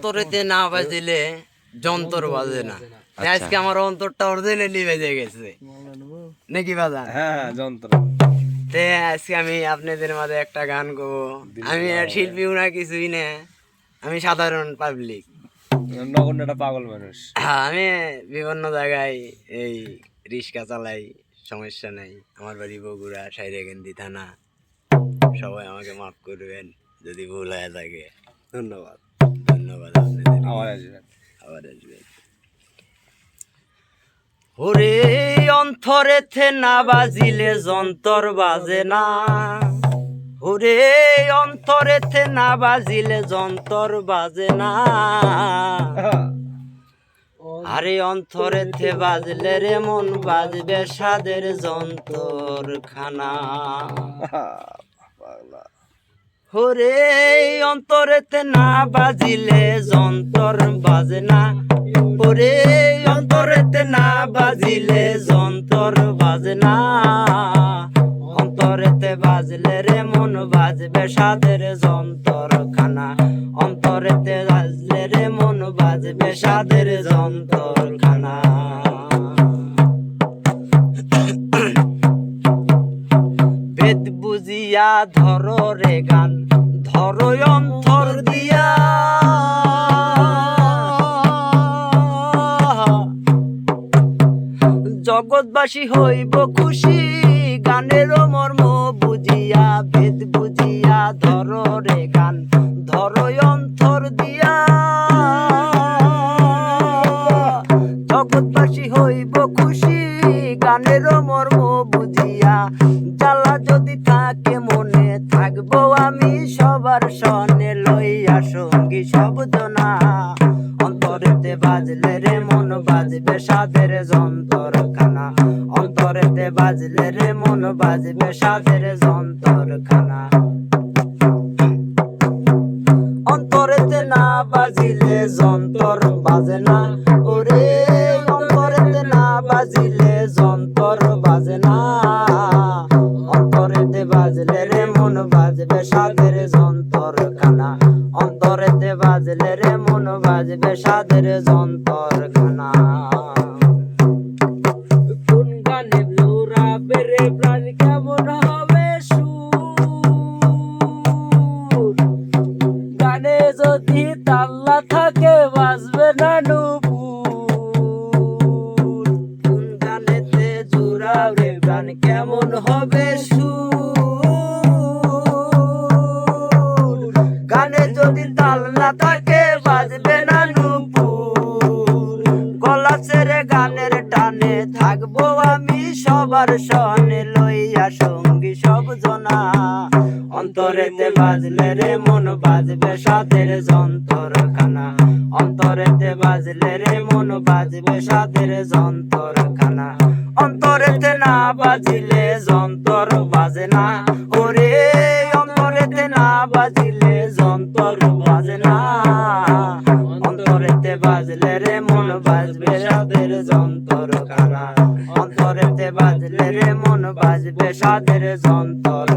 অন্তরেতে না বাজিলে যন্তর বাজে না। আচ্ছা। আজকে আমার অন্তরটা অরিজিনালি বেজে গেছে। নাকি বাজান? হ্যাঁ যন্ত্র। তে আজকে আমি আপনাদের মাঝে একটা গান গাবো। আমি শিল্পীও না কিছুই না। আমি সাধারণ পাবলিক পাগল মানুষ। আমি বিভিন্ন জায়গায় এই রিক্সা চালাই সমস্যা নাই। আমার বাড়ি বগুড়া সাইরেগেন্দি থানা। সবাই আমাকে মাফ করবেন যদি ভুল হয়ে থাকে। ধন্যবাদ। ধন্যবাদ আপনাদের আবার আসবেন আবার আসবেন ওরে অন্তরেতে না বাজিলে যন্তর বাজে না। ওরে অন্তরেতে না বাজিলে যন্তর বাজে না। আরে অন্তরেতে বাজলে রে মন বাজবে সাদের যন্তর খানা ওরে অন্তরেতে না বাজিলে যন্তর বাজে না ওরে অন্তরেতে না বাজিলে যন্তর বাজে না অন্তরেতে বাজলে রে মন বাজবে সাদের যন্তর খানা অন্তরেতে বাজলে রে মন বাজবে সাদের যন্তর খানা বুঝিয়া ধর রে গান, ধর অন্তর দিয়া। জগৎবাসী হইব খুশি, গানের মর্ম বুঝিয়া ভেদ বুঝিয়া ধর রে গান, ধর অন্তর দিয়া। জগৎবাসী হইব খুশি, গানের মর্ম বুঝিয়া থাকব আমি সবার সনে লইয়া সঙ্গী শব্দ না। অন্তরেতে বাজলে রে মন বাজবে সাদের যন্তর খানা অন্তরেতে বাজলে রে মন বাজবে সাদের যন্তর খানা বাজবে সাদের যন্তর খানা অন্তরেতে বাজলে রে মন বাজবে সাদের যন্তর খানা যদি তাল্লা থাকে বাজবে না কেমন হবে সুর? বাজবে না নুপুর। গলা ছেড়ে গানের টানে থাকব আমি সবার সনে লইয়া সঙ্গী সব জনা। অন্তরেতে বাজলে রে মন বাজবে সাদের যন্তর খানা অন্তরেতে বাজলে রে মন বাজবে সাদের যন্তর খানা অন্তরেতে না বাজিলে যন্তর বাজে না। ওরে, অন্তরেতে না বাজিলে যন্তর বাজে না। অন্তরেতে বাজলে রে মন বাজবে সাদের যন্তর খানা অন্তরেতে বাজলে রে মন বাজবে সাদের যন্তর